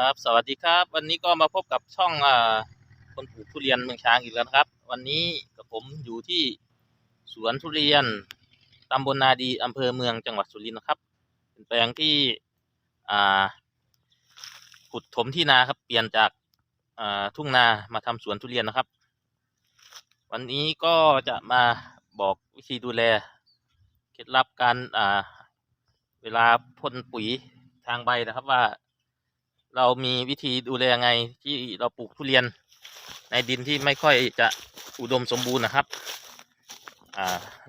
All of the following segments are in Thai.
ครับสวัสดีครับ วันนี้ก็มาพบกับช่องอคนปลูกทุเรียนเมืองช้างอีกแล้วนะครับ วันนี้กับผมอยู่ที่สวนทุเรียนตำบลนาดีอำเภอเมืองจังหวัดสุรินทร์นะครับเป็นแปลงที่ขุดถมที่นาครับ เปลี่ยนจากทุ่งนามาทำสวนทุเรียนนะครับ วันนี้ก็จะมาบอกวิธีดูแลเคล็ดลับการเวลาพ่นปุ๋ยทางใบนะครับว่า เรามีวิธีดูแลยังไงที่เราปลูกทุเรียนในดินที่ไม่ค่อยจะอุดมสมบูรณ์นะครับ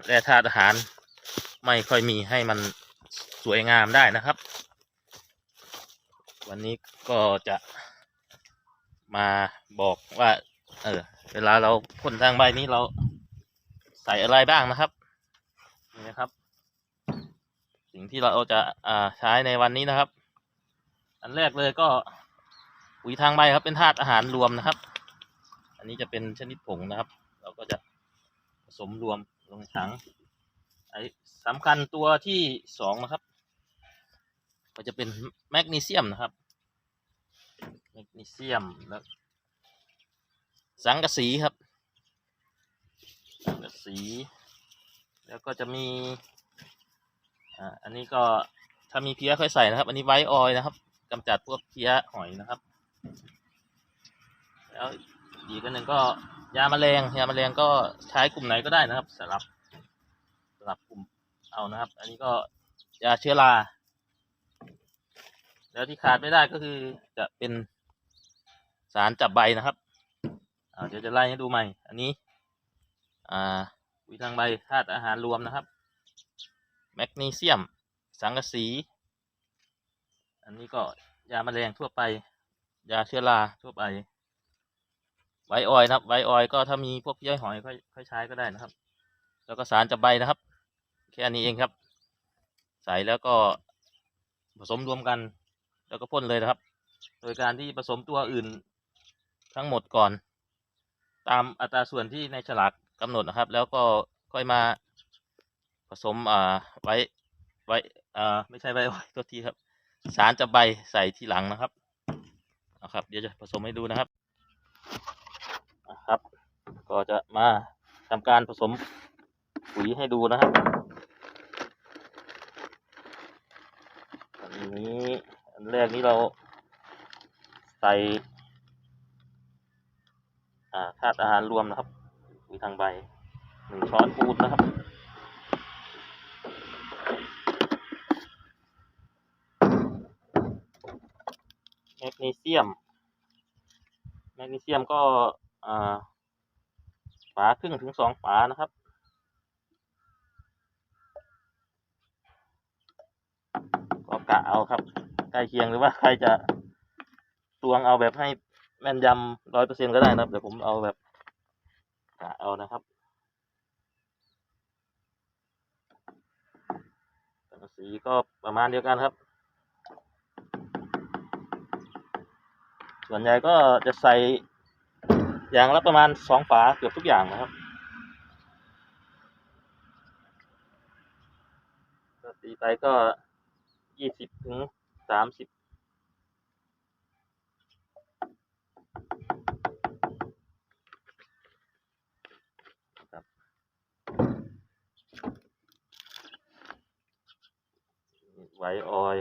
แร่ธาตุอาหารไม่ค่อยมีให้มันสวยงามได้นะครับ วันนี้ก็จะมาบอกว่า เออ เวลาเราพ่นทางใบนี้เราใส่อะไรบ้างนะครับนี่นะครับ สิ่งที่เราจะใช้ในวันนี้นะครับ อันแรกเลยก็ปุ๋ยทางใบครับ เป็นธาตุอาหารรวมนะครับ อันนี้จะเป็นชนิดผงนะครับ เราก็จะผสมรวมลงในถังไอ้สำคัญตัวที่สองนะครับ ก็จะเป็นแมกนีเซียมนะครับแมกนีเซียมแล้วสังกะสีครับสังกะสี แล้วก็จะมีอ่าอันนี้ก็ถ้ามีเพี้ยค่อยใส่นะครับ อันนี้ไวท์ออยล์นะครับ กำจัดพวกเพี้ยหอยนะครับ แล้วอีกอันหนึ่งก็ยาแมลงยาแมลงก็ใช้กลุ่มไหนก็ได้นะครับสลับสลับกลุ่มเอานะครับ อันนี้ก็ยาเชื้อราแล้วที่ขาดไม่ได้ก็คือจะเป็นสารจับใบนะครับเดี๋ยวจะไล่ให้ดูใหม่ อันนี้อ่าวิทางใบธาตุอาหารรวมนะครับ แมกนีเซียม สังกะสี อันนี้ก็ยาแมลงทั่วไป ยาเชื้อราทั่วไป ไวออยนะครับ ไวออยก็ถ้ามีพวกยหอยค่อยค่อยใช้ก็ได้นะครับ แล้วก็สารจับใบนะครับ แค่นี้เองครับ ใส่แล้วก็ผสมรวมกัน แล้วก็พ่นเลยนะครับ โดยการที่ผสมตัวอื่นทั้งหมดก่อน ตามอัตราส่วนที่ในฉลากกำหนดนะครับ แล้วก็ค่อยมาผสมอ่าไว้ไว้อ่าไม่ใช่ไว้ไว้ตัวทีครับ สารจะใบใส่ทีหลังนะครับเอาครับ เดี๋ยวจะผสมให้ดูนะครับนะครับ ก็จะมาทำการผสมปุ๋ยให้ดูนะครับอันนี้อันแรกนี้เราใส่อ่าธาตุอาหารรวมนะครับปุ๋ยทางใบหนึ่งช้อนปูนนะครับ แมก นีเซียม แมกนีเซียมก็ฝาครึ่งถึงสองฝานะครับ ก็กะเอาครับใกล้เคียงหรือว่าใครจะตวงเอาแบบให้แม่นยำร้อยเปอร์เซ็นก็ได้นะครับเดี๋ยวผมเอาแบบกะเอานะครับสีก็ประมาณเดียวกันครับ ส่วนใหญ่ก็จะใส่อย่างละประมาณสองฝาเกือบทุกอย่างนะครับตีไปก็ยี่สิบถึงสามสิบไวออย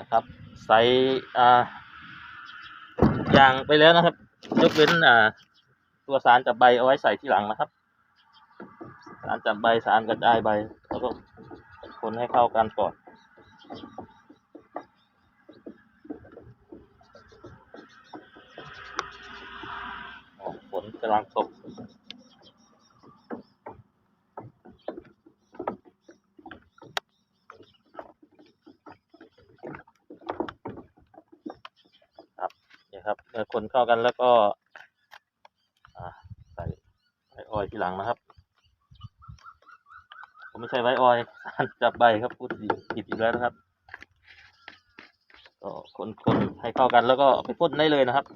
นะครับ ใส่อ่ายางไปแล้วนะครับ ยกเว้นอ่า ตัวสารจับใบเอาไว้ใส่ที่หลังนะครับ สารจับใบสารกระจายใบแล้วก็คนให้เข้ากันก่อนฝนกำลังตก ครับเมื่อคนเข้ากันแล้วก็ใส่ใบออยทีหลังนะครับ ผมไม่ใช่ใบออยจับใบครับพูดผิดผิดอีกแล้วนะครับ ก็คนคนให้เข้ากันแล้วก็ไปพ่นได้เลยนะครับ